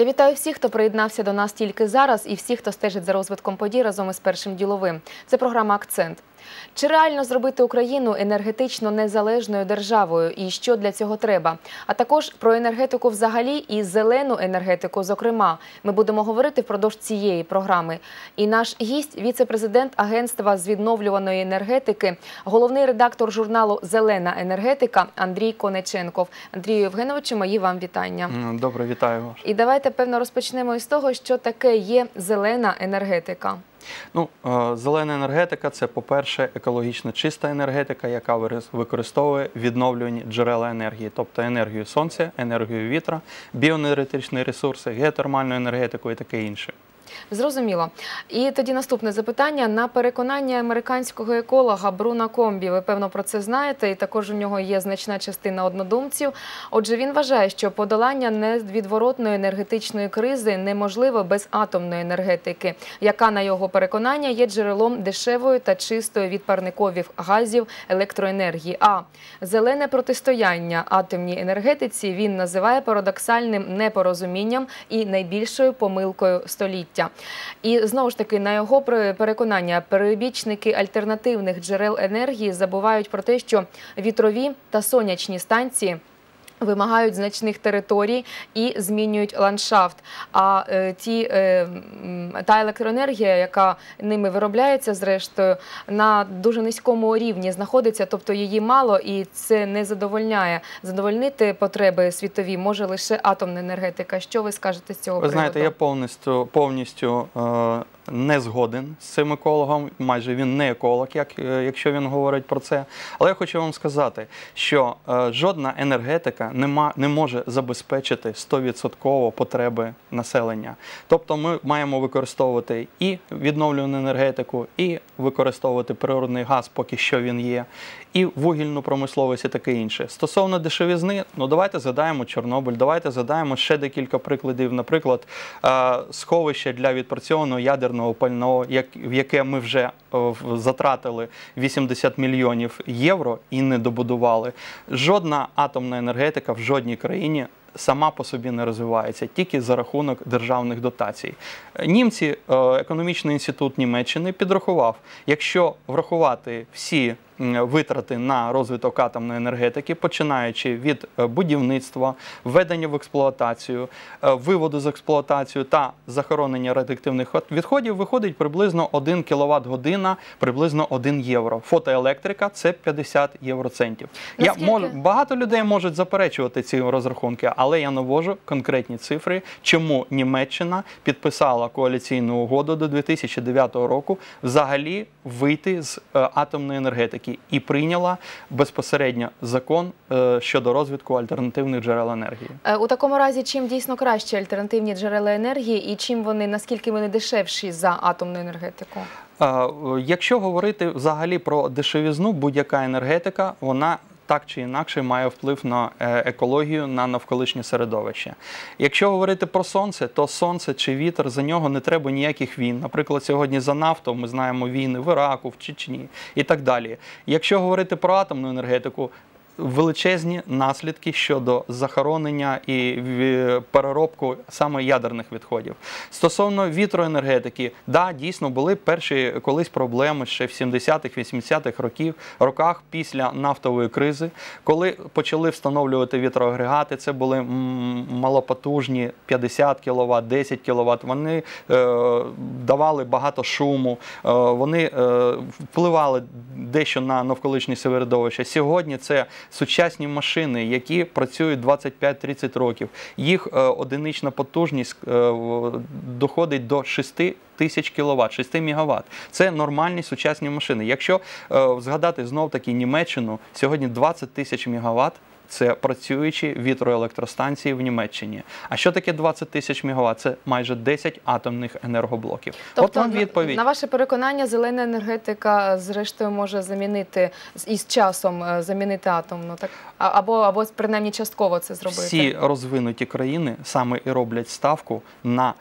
Я вітаю всіх, хто приєднався до нас тільки зараз, і всіх, хто стежить за розвитком подій разом із першим діловим. Це програма Акцент. Чи реально зробити Україну енергетично незалежною державою і що для цього треба? А також про енергетику взагалі і зелену енергетику, зокрема, ми будемо говорити впродовж цієї програми. І наш гість, віце-президент Агентства з відновлюваної енергетики, головний редактор журналу Зелена енергетика Андрій Конеченков. Андрію Євгеновичу, мої вам вітання. Добре, вітаю вас. І давайте певно розпочнемо із того, що таке є зелена енергетика. Ну, е, зелена енергетика це, по-перше, екологічно чиста енергетика, яка використовує відновлювані джерела енергії, тобто енергію сонця, енергію вітра, біоенергетичні ресурси, геотермальну енергетику і таке інше. Зрозуміло. І тоді наступне запитання на переконання американського еколога Бруна Комбі. Ви певно про це знаєте, і також у нього є значна частина однодумців. Отже, він вважає, що подолання невідворотної енергетичної кризи неможливо без атомної енергетики, яка, на його переконання, є джерелом дешевої та чистої від парникових газів електроенергії. А зелене протистояння атомній енергетиці він називає парадоксальним непорозумінням і найбільшою помилкою століття. І знову ж таки, на його пер- переконання, перебічники альтернативних джерел енергії забувають про те, що вітрові та сонячні станції. Вимагають значних територій і змінюють ландшафт. А е, ті, е, та електроенергія, яка ними виробляється, зрештою, на дуже низькому рівні знаходиться, тобто її мало, і це не задовольняє. Задовольнити потреби світові може лише атомна енергетика. Що ви скажете з цього Ви приводу? знаєте, я повністю повністю е, не згоден з цим екологом. Майже він не еколог, як, е, якщо він говорить про це. Але я хочу вам сказати, що е, жодна енергетика не, не може забезпечити 100% потреби населення. Тобто ми маємо використовувати і відновлювану енергетику, і використовувати природний газ, поки що він є, і вугільну промисловість і таке інше. Стосовно дешевізни, ну давайте згадаємо Чорнобиль, давайте згадаємо ще декілька прикладів. Наприклад, е, сховище для відпрацьованого ядерного пального, як, в яке ми вже е, затратили 80 мільйонів євро і не добудували. Жодна атомна енергетика в жодній країні. Сама по собі не розвивається тільки за рахунок державних дотацій. Німці, е, економічний інститут Німеччини підрахував, якщо врахувати всі витрати на розвиток атомної енергетики, починаючи від е, будівництва, введення в експлуатацію, е, виводу з експлуатацію та захоронення радіоактивних відходів, виходить приблизно 1 кВт година, приблизно 1 євро. Фотоелектрика це 50 євроцентів. Я можу багато людей можуть заперечувати ці розрахунки, але я навожу конкретні цифри, чому Німеччина підписала коаліційну угоду до 2009 року взагалі вийти з е, атомної енергетики і прийняла безпосередньо закон е, щодо розвитку альтернативних джерел енергії. Е, У такому разі, чим дійсно кращі альтернативні джерела енергії, і чим вони наскільки вони дешевші за атомну енергетику? Е, Якщо говорити взагалі про дешевізну, будь-яка енергетика, вона так чи інакше має вплив на е, екологію, на навколишнє середовище. Якщо говорити про сонце, то сонце чи вітер за нього не треба ніяких війн. Наприклад, сьогодні за нафту ми знаємо війни в Іраку, в Чечні і так далі. Якщо говорити про атомну енергетику, величезні наслідки щодо захоронення і ві- переробку саме ядерних відходів. Стосовно вітроенергетики, да, дійсно були перші колись проблеми ще в 70-х, 80-х років, роках після нафтової кризи, коли почали встановлювати вітроагрегати. Це були малопотужні 50 кВт, 10 кВт. Вони е, давали багато шуму, е, вони е, впливали дещо на навколишнє середовище. Сьогодні це сучасні машини, які працюють 25-30 років. Їх е, одинична потужність е, доходить до 6 тисяч кВт, 6 МВт. Це нормальні сучасні машини. Якщо е, згадати знов таки Німеччину, сьогодні 20 тисяч МВт це працюючі вітроелектростанції в Німеччині. А що таке 20 тисяч МВт? Це майже 10 атомних енергоблоків. От вам відповідь. на ваше переконання, зелена енергетика зрештою може замінити із часом е, замінити атомну, так або або принаймні частково це зробити. Всі розвинуті країни саме і роблять ставку на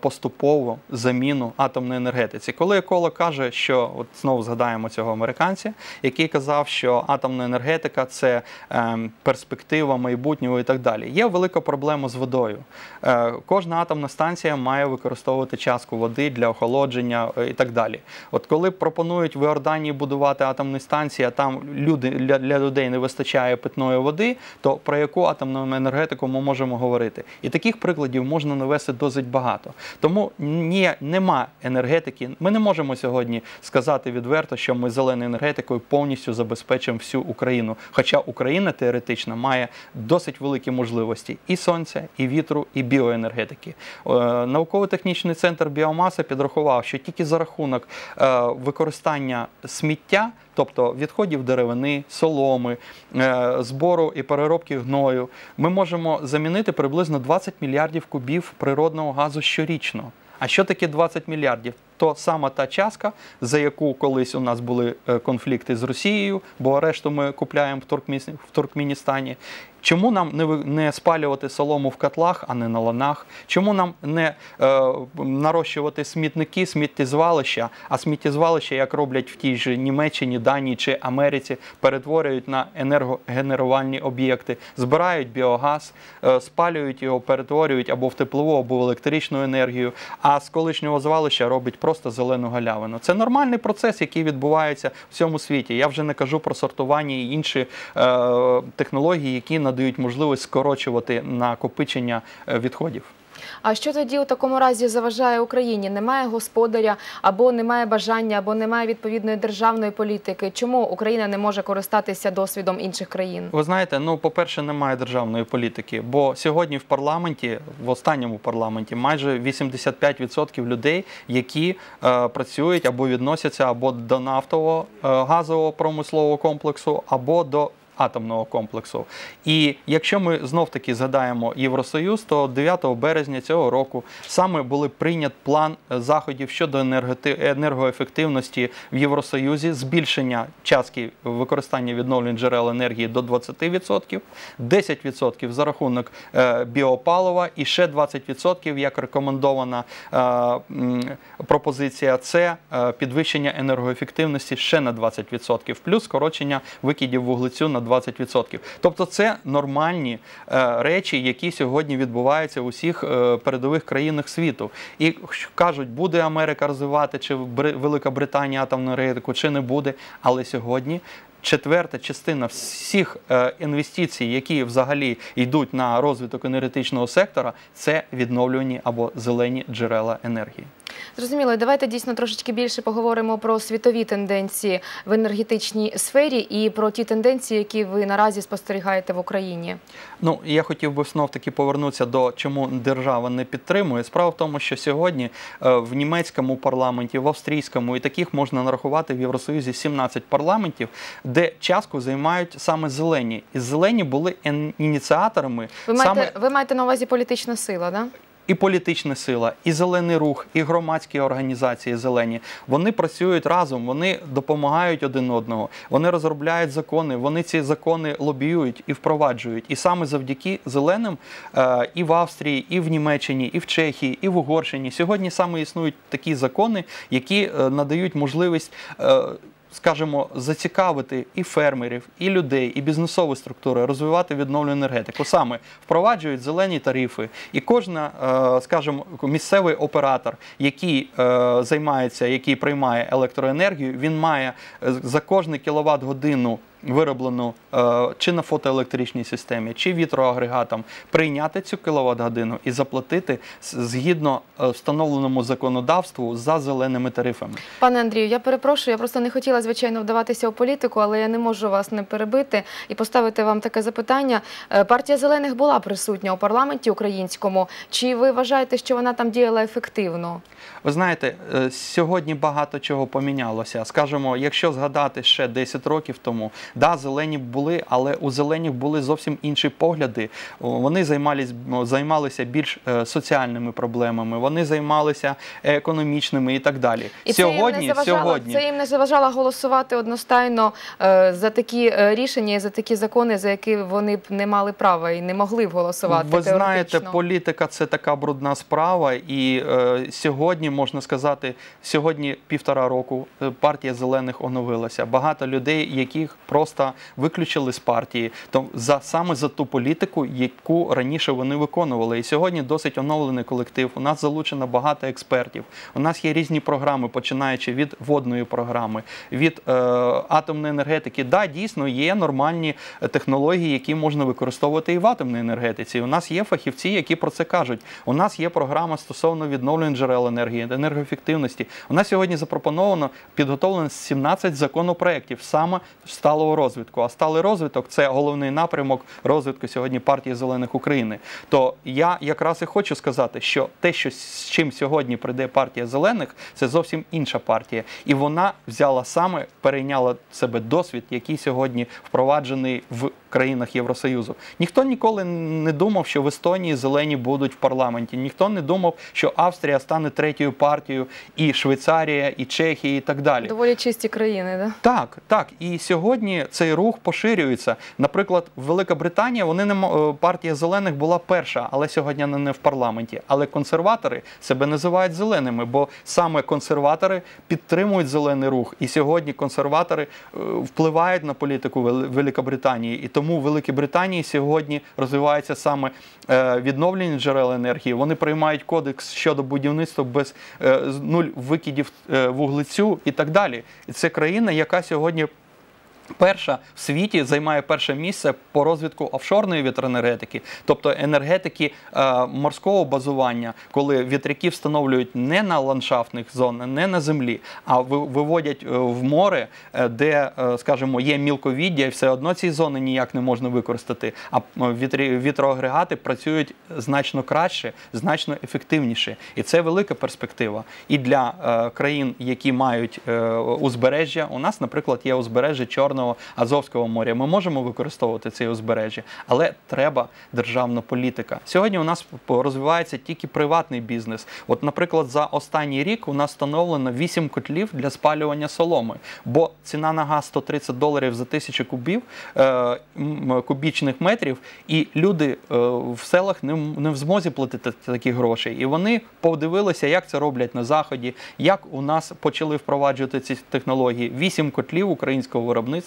поступову заміну атомної енергетиці. Коли еколог каже, що от знову згадаємо цього американця, який казав, що атомна енергетика це ем, перспектива майбутнього і так далі. Є велика проблема з водою. Е, кожна атомна станція має використовувати частку води для охолодження е, і так далі. От коли пропонують в Іорданії будувати атомні станції, а там люди для, для людей не вистачає питної води, то про яку атомну енергетику ми можемо говорити? І таких прикладів можна навести досить багато. Тому ні, нема енергетики. Ми не можемо сьогодні сказати відверто, що ми зеленою енергетикою повністю забезпечимо всю Україну. Хоча Україна теоретично має досить великі можливості і сонця, і вітру, і біоенергетики. Е, Науково-технічний центр біомаса підрахував, що тільки за рахунок е, використання сміття. Тобто відходів деревини, соломи, е, збору і переробки гною, ми можемо замінити приблизно 20 мільярдів кубів природного газу щорічно. А що таке 20 мільярдів? То сама та частка, за яку колись у нас були е, конфлікти з Росією, бо решту ми купляємо в, Туркменістані. Чому нам не, не спалювати солому в котлах, а не на ланах? Чому нам не е, нарощувати смітники, сміттєзвалища, а сміттєзвалища, як роблять в тій же Німеччині, Данії чи Америці, перетворюють на енергогенерувальні об'єкти, збирають біогаз, е, спалюють його, перетворюють або в теплову, або в електричну енергію, а з колишнього звалища роблять просто зелену галявину. Це нормальний процес, який відбувається в цьому світі. Я вже не кажу про сортування і інші е, технології, які надають можливість скорочувати накопичення е, відходів. А що тоді у такому разі заважає Україні? Немає господаря, або немає бажання, або немає відповідної державної політики. Чому Україна не може користатися досвідом інших країн? Ви знаєте, ну по-перше, немає державної політики, бо сьогодні в парламенті, в останньому парламенті, майже 85% людей, які е, працюють або відносяться або до нафтового е, газового промислового комплексу, або до атомного комплексу. І якщо ми знов таки згадаємо Євросоюз, то 9 березня цього року саме були прийнят план е, заходів щодо енергоефективності в Євросоюзі, збільшення частки використання відновлень джерел енергії до 20%, 10% за рахунок е, біопалива і ще 20%, як рекомендована е, пропозиція, це підвищення енергоефективності ще на 20%, плюс скорочення викидів вуглецю на 20%. Тобто це нормальні е, речі, які сьогодні відбуваються в усіх е, передових країнах світу. І кажуть, буде Америка розвивати чи Велика Британія атомну енергетику, чи не буде. Але сьогодні четверта частина всіх е, інвестицій, які взагалі йдуть на розвиток енергетичного сектора, це відновлювані або зелені джерела енергії. Зрозуміло, давайте дійсно трошечки більше поговоримо про світові тенденції в енергетичній сфері і про ті тенденції, які ви наразі спостерігаєте в Україні. Ну, я хотів би знов таки повернутися до чому держава не підтримує. Справа в тому, що сьогодні е, в німецькому парламенті, в австрійському і таких можна нарахувати в Євросоюзі 17 парламентів, де частку займають саме зелені. І зелені були ін- ініціаторами Ви саме маєте, ви маєте на увазі політична сила, да? І політична сила, і зелений рух, і громадські організації зелені. Вони працюють разом, вони допомагають один одного, вони розробляють закони, вони ці закони лобіюють і впроваджують. І саме завдяки зеленим е, і в Австрії, і в Німеччині, і в Чехії, і в Угорщині сьогодні саме існують такі закони, які е, надають можливість. Скажімо, зацікавити і фермерів, і людей, і бізнесові структури розвивати відновлену енергетику. Саме впроваджують зелені тарифи, і кожна, е, скажімо, місцевий оператор, який е, займається, який приймає електроенергію, він має е, за кожний кіловат годину. Вироблену е, чи на фотоелектричній системі, чи вітроагрегатом, прийняти цю кіловат годину і заплатити згідно е, встановленому законодавству за зеленими тарифами. Пане Андрію, я перепрошую, я просто не хотіла, звичайно, вдаватися у політику, але я не можу вас не перебити і поставити вам таке запитання. Е, Партія зелених була присутня у парламенті українському. Чи ви вважаєте, що вона там діяла ефективно? Ви знаєте, сьогодні багато чого помінялося. Скажімо, якщо згадати ще 10 років тому, Да, зелені були, але у зелених були зовсім інші погляди. Вони займались, займалися більш е, соціальними проблемами, вони займалися економічними і так далі. І це їм сьогодні, не заважало, сьогодні це їм не заважало голосувати одностайно е, за такі е, рішення і за такі закони, за які вони б не мали права і не могли б голосувати. Ви знаєте, політика це така брудна справа, і е, сьогодні можна сказати, сьогодні півтора року партія зелених оновилася. Багато людей, яких просто виключили з партії, то за саме за ту політику, яку раніше вони виконували. І сьогодні досить оновлений колектив. У нас залучено багато експертів. У нас є різні програми, починаючи від водної програми, від е, атомної енергетики. Да, дійсно є нормальні технології, які можна використовувати і в атомній енергетиці. У нас є фахівці, які про це кажуть. У нас є програма стосовно відновлень джерел енергії, енергоефективності. У нас сьогодні запропоновано підготовлено 17 законопроєктів саме сталого розвитку. А сталий розвиток це головний напрямок розвитку сьогодні партії зелених України. То я якраз і хочу сказати, що те, що з чим сьогодні прийде партія зелених, це зовсім інша партія, і вона взяла саме перейняла в себе досвід, який сьогодні впроваджений в країнах Євросоюзу. Ніхто ніколи не думав, що в Естонії зелені будуть в парламенті. Ніхто не думав, що Австрія стане третьою партією, і Швейцарія, і Чехія, і так далі. доволі чисті країни, да? Так, так. І сьогодні цей рух поширюється. Наприклад, Велика Британія, вони не е, партія зелених була перша, але сьогодні не в парламенті. Але консерватори себе називають зеленими, бо саме консерватори підтримують зелений рух. І сьогодні консерватори е, впливають на політику Великобританії. І тому в Великій Британії сьогодні розвивається саме е, відновлення джерел енергії. Вони приймають кодекс щодо будівництва без е, нуль викидів е, вуглецю і так далі. І це країна, яка сьогодні. Перша в світі займає перше місце по розвитку офшорної вітроенергетики, тобто енергетики е, морського базування, коли вітряки встановлюють не на ландшафтних зонах, не на землі, а виводять е, в море, е, де, е, скажімо, є мілковіддя, і все одно ці зони ніяк не можна використати. А вітрі, вітроагрегати працюють значно краще, значно ефективніше. І це велика перспектива. І для е, країн, які мають е, узбережжя, у нас, наприклад, є узбережжя Чорного Азовського моря. Ми можемо використовувати це узбережжя, але треба державна політика. Сьогодні у нас розвивається тільки приватний бізнес. От, наприклад, за останній рік у нас встановлено 8 котлів для спалювання соломи, бо ціна на газ 130 доларів за тисячу кубів е, кубічних метрів, і люди е, в селах не, не в змозі платити такі гроші. І вони подивилися, як це роблять на заході, як у нас почали впроваджувати ці технології. Вісім котлів українського виробництва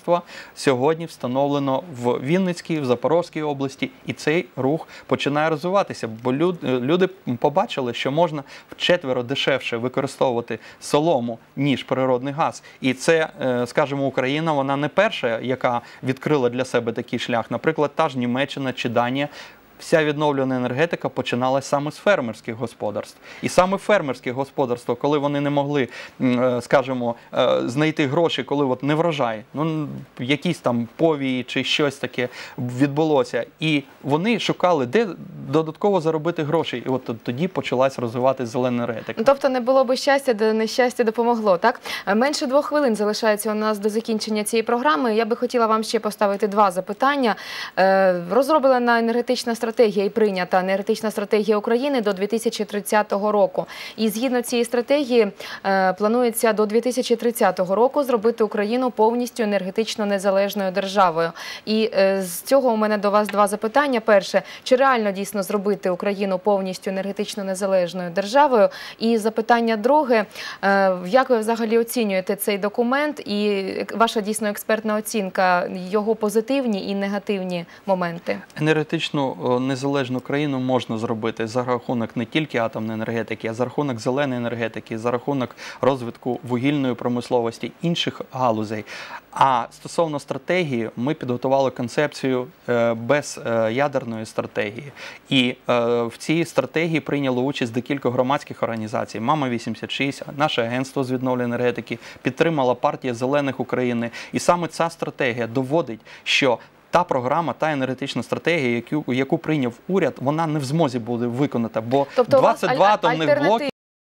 сьогодні встановлено в Вінницькій, в Запорозькій області, і цей рух починає розвиватися. Бо люд- е, люди побачили, що можна вчетверо дешевше використовувати солому ніж природний газ. І це, е, скажімо, Україна, вона не перша, яка відкрила для себе такий шлях. Наприклад, та ж Німеччина чи Данія. Вся відновлена енергетика починалася саме з фермерських господарств. І саме фермерські господарства, коли вони не могли, е, скажімо, е, знайти гроші, коли от не врожай, ну якісь там повії чи щось таке відбулося. І вони шукали, де додатково заробити гроші. І от тоді почалась розвиватися зелена енергетика. Ну, Тобто не було би щастя, де нещастя допомогло, так? Е, Менше двох хвилин залишається у нас до закінчення цієї програми. Я би хотіла вам ще поставити два запитання. Е, Розроблена енергетична стратегія і прийнята енергетична стратегія України до 2030 року. І згідно цієї стратегії е, планується до 2030 року зробити Україну повністю енергетично незалежною державою. І з цього у мене до вас два запитання. Перше, чи реально дійсно зробити Україну повністю енергетично незалежною державою? І запитання друге, е, як ви взагалі оцінюєте цей документ і ваша дійсно експертна оцінка, його позитивні і негативні моменти? Енергетичну незалежну країну можна зробити за рахунок не тільки атомної енергетики, а за рахунок зеленої енергетики, за рахунок розвитку вугільної промисловості, інших галузей. А стосовно стратегії, ми підготували концепцію е, без е, ядерної стратегії. І е, в цій стратегії прийняло участь декілька громадських організацій. Мама 86 наше агентство з відновлення енергетики, підтримала партія зелених України. І саме ця стратегія доводить, що та програма, та енергетична стратегія, яку, яку прийняв уряд, вона не в змозі буде виконати, бо Тобто у вас 22 атомних блоки